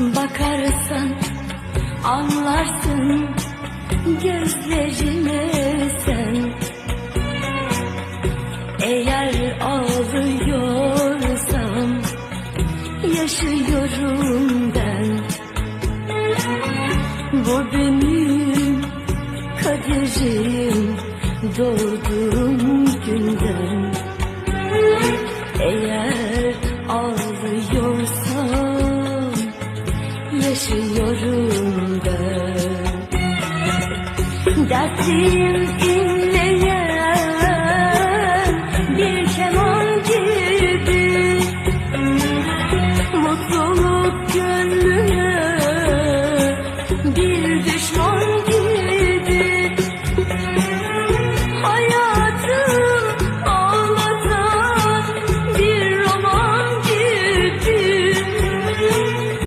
Bakarsan anlarsın gözlerime sen. Eğer ağlıyorsam yaşıyorum ben. Bu benim kaderim doğduğum günden. Eğer ağlıyorsam yaşıyorum ben. Dertliyim inleyen bir keman gibi. Mutluluk gönlüm